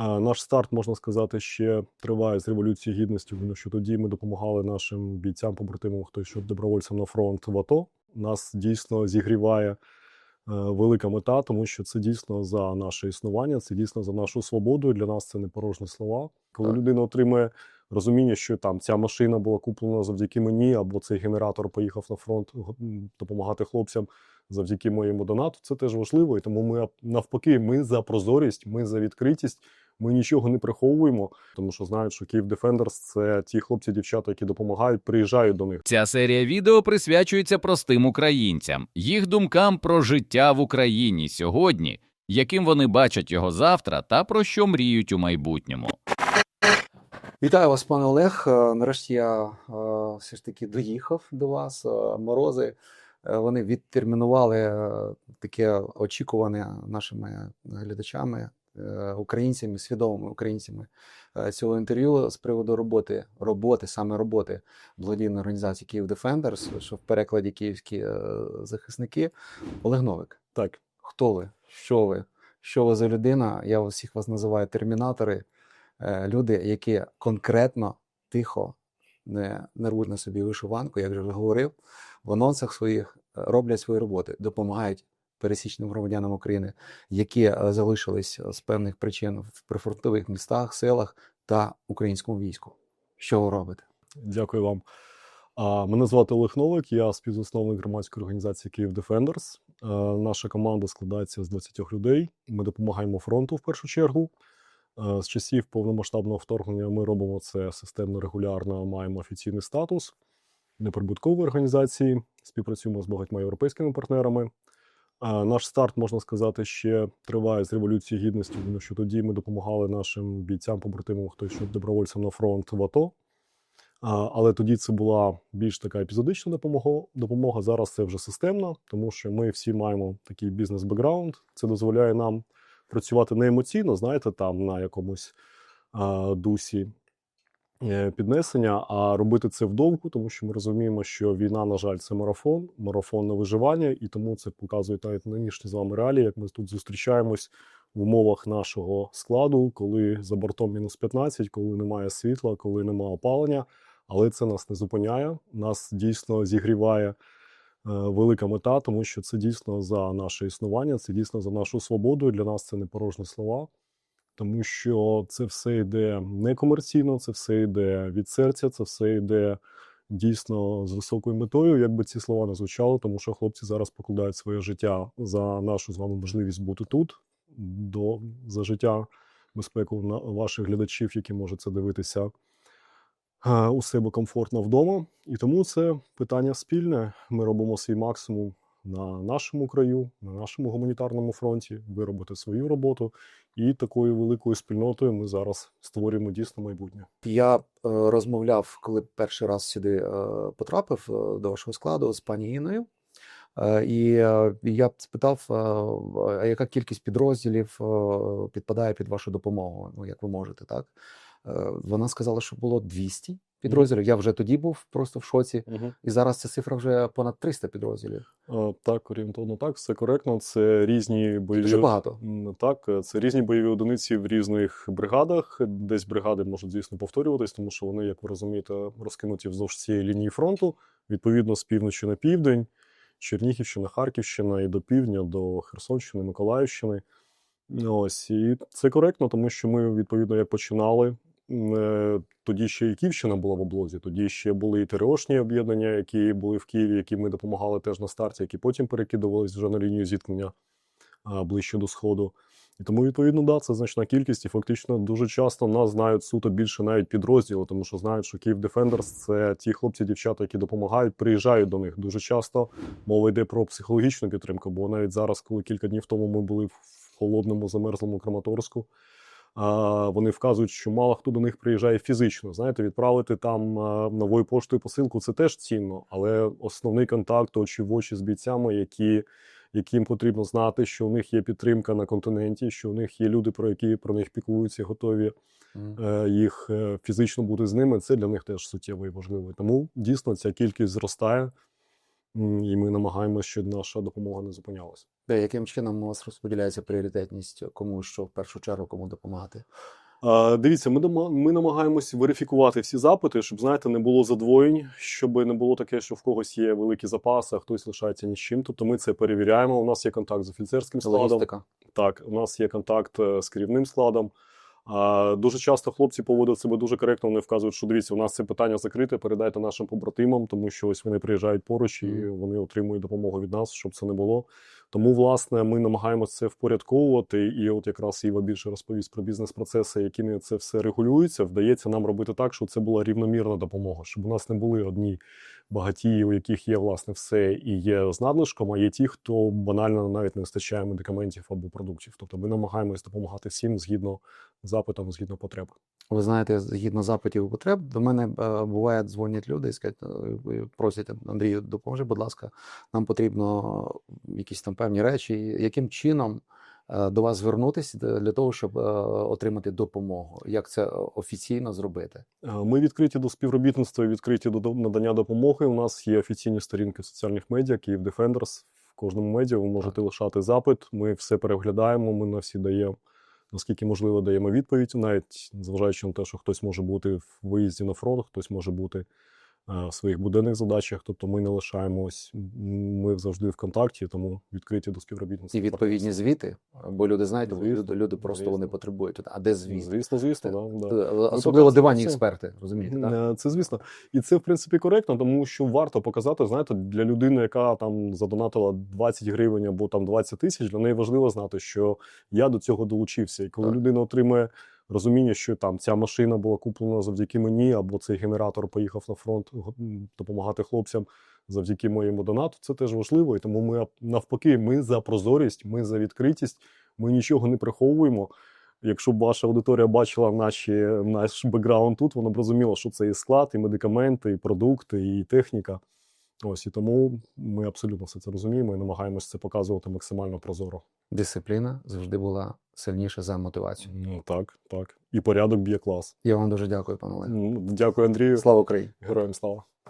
Наш старт, можна сказати, ще триває з Революції Гідності, тому що тоді ми допомагали нашим бійцям, побратимам, хто йшов добровольцем на фронт в АТО. Нас дійсно зігріває е, велика мета, тому що це дійсно за наше існування, це дійсно за нашу свободу. І Для нас це не порожні слова. Коли Так. людина отримує розуміння, що там ця машина була куплена завдяки мені, або цей генератор поїхав на фронт допомагати хлопцям завдяки моєму донату, це теж важливо. І тому ми навпаки, ми за прозорість, ми за відкритість. Ми нічого не приховуємо, тому що знають, що Київ Defenders – це ті хлопці, дівчата, які допомагають, приїжджають до них. Ця серія відео присвячується простим українцям, їх думкам про життя в Україні сьогодні, яким вони бачать його завтра та про що мріють у майбутньому. Вітаю вас, пане Олег. Е, Нарешті я е, все ж таки доїхав до вас. Е, Морози вони відтермінували таке очікуване нашими глядачами, українцями, свідомими українцями е, цього інтерв'ю з приводу роботи, роботи, саме роботи благодійної організації Київ Defenders, що в перекладі київські е, захисники. Олег Новик, Так, хто ви? Що ви? Що ви за людина? Я всіх вас називаю термінатори. Е, люди, які конкретно тихо не, не рвуть на собі вишиванку, як вже говорив, в анонсах своїх е, роблять свої роботи, допомагають пересічним громадянам України, які е, залишились з певних причин в прифронтових містах, селах та українському війську. Що ви робите? дякую вам. Мене звати Олег Новик, я співзасновник громадської організації Київ Defenders. Е, Наша команда складається з 20 людей. Ми допомагаємо фронту в першу чергу. Е, З часів повномасштабного вторгнення ми робимо це системно, регулярно, маємо офіційний статус неприбуткової організації. Співпрацюємо з багатьма європейськими партнерами. А Наш старт, можна сказати, ще триває з Революції Гідності, тому що тоді ми допомагали нашим бійцям, побратимам, хто йшов добровольцем на фронт в АТО. Але тоді це була більш така епізодична допомога. допомога. Зараз це вже системна, тому що ми всі маємо такий бізнес-бекграунд. Це дозволяє нам працювати не емоційно, знаєте, там на якомусь а, дусі е, піднесення, а робити це вдовгу, тому що ми розуміємо, що війна, на жаль, це марафон, марафон на виживання, і тому це показує навіть нинішні з вами реалії, як ми тут зустрічаємось в умовах нашого складу, коли за бортом мінус 15, коли немає світла, коли немає опалення. Але це нас не зупиняє. Нас дійсно зігріває е, велика мета, тому що це дійсно за наше існування, це дійсно за нашу свободу. Для нас це не порожні слова, тому що це все йде не комерційно, це все йде від серця, це все йде дійсно з високою метою, як би ці слова не звучали, тому що хлопці зараз покладають своє життя за нашу з вами можливість бути тут, до, за життя, безпеку ваших глядачів, які можуть це дивитися е, у себе комфортно вдома. І тому це питання спільне. Ми робимо свій максимум на нашому краю, на нашому гуманітарному фронті, ви робите свою роботу, і такою великою спільнотою ми зараз створюємо дійсно майбутнє. Я е, розмовляв, коли перший раз сюди е, потрапив е, до вашого складу з пані Іною. Е, І е, я спитав, а яка кількість підрозділів підпадає під вашу допомогу? Ну, як ви можете, так? Е, Вона сказала, що було 200 підрозділів. Я вже тоді був просто в шоці. І зараз ця цифра вже понад 300 підрозділів. Е, Так, орієнтовно так, все коректно. Це різні бойові Дуже багато. Так, е, це різні бойові одиниці в різних бригадах. Десь бригади можуть, звісно, повторюватись, тому що вони, як ви розумієте, розкинуті вздовж цієї лінії фронту, відповідно, з півночі на південь, Чернігівщина, Харківщина і до півдня, до Херсонщини, Миколаївщини. Ось, і це коректно, тому що ми, відповідно, як починали. Е, Тоді ще і Київщина була в облозі, тоді ще були і ТРОшні об'єднання, які були в Києві, які ми допомагали теж на старті, які потім перекидувались вже на лінію зіткнення ближче до сходу. І тому, відповідно, да, це значна кількість, і фактично дуже часто нас знають суто більше навіть підрозділи, тому що знають, що Київ Defenders – це ті хлопці, дівчата, які допомагають, приїжджають до них. Дуже часто мова йде про психологічну підтримку, бо навіть зараз, коли кілька днів тому ми були в холодному, замерзлому Краматорську, вони вказують, що мало хто до них приїжджає фізично. Знаєте, відправити там новою поштою посилку це теж цінно, але основний контакт очі в очі з бійцями, які яким потрібно знати, що у них є підтримка на континенті, що у них є люди, про які про них піклуються, готові е, їх е, фізично бути з ними. Це для них теж суттєво і важливо. Тому дійсно ця кількість зростає. І ми намагаємося, щоб наша допомога не зупинялася. Де, яким чином у вас розподіляється пріоритетність, кому що в першу чергу кому допомагати? А, Дивіться, ми дома- ми намагаємось верифікувати всі запити, щоб знаєте, не було задвоєнь, щоб не було таке, що в когось є великі запаси, а хтось лишається ні з чим. Тобто ми це перевіряємо. У нас є контакт з офіцерським складом. Логістика. Так, у нас є контакт е, з керівним складом. Дуже часто хлопці поводять себе дуже коректно. Вони вказують, що дивіться, у нас це питання закрите, передайте нашим побратимам, тому що ось вони приїжджають поруч і вони отримують допомогу від нас, щоб це не було. Тому, власне, ми намагаємося це впорядковувати. І от якраз Іва більше розповість про бізнес-процеси, якими це все регулюється. Вдається нам робити так, щоб це була рівномірна допомога, щоб у нас не були одні багатії, у яких є власне все і є з надлишком, а є ті, хто банально навіть не вистачає медикаментів або продуктів. Тобто ми намагаємось допомагати всім згідно запитам, згідно потреб. Ви знаєте, згідно запитів і потреб, до мене е, буває дзвонять люди і скажуть, е, просять Андрію, допоможи, будь ласка, нам потрібно якісь там певні речі. Яким чином е, до вас звернутися для того, щоб отримати допомогу? Як це офіційно зробити? Ми відкриті до співробітництва і відкриті до надання допомоги. У нас є офіційні сторінки в соціальних медіа, Київ Defenders. В кожному медіа ви можете лишати запит. Ми все переглядаємо. Ми на всі даємо, наскільки можливо, даємо відповідь, навіть зважаючи на те, що хтось може бути в виїзді на фронт, хтось може бути в своїх буденних задачах. Тобто ми не лишаємось. Ми завжди в контакті, тому відкриті до співробітництва. І відповідні звіти, бо люди знають, Звісно, люди, люди просто вони звісно. потребують. А де звіт? Звісно, звісно, да, да. Е, Особливо тобто диванні експерти, розумієте? Так? Е, Це звісно. І це, в принципі, коректно, тому що варто показати, знаєте, для людини, яка там задонатила 20 гривень або там 20 тисяч, для неї важливо знати, що я до цього долучився. І коли Так. людина отримує розуміння, що там ця машина була куплена завдяки мені, або цей генератор поїхав на фронт допомагати хлопцям завдяки моєму донату, це теж важливо. І тому ми навпаки, ми за прозорість, ми за відкритість, ми нічого не приховуємо. Якщо б ваша аудиторія бачила наші, наш бекграунд тут, вона б розуміла, що це і склад, і медикаменти, і продукти, і техніка. Ось і тому ми абсолютно все це розуміємо і намагаємося це показувати максимально прозоро. Дисципліна завжди була сильніша за мотивацію. Ну так, так. І порядок б'є клас. Я вам дуже дякую, пане Олег. Ну, Дякую, Андрію. Слава Україні! Героям слава.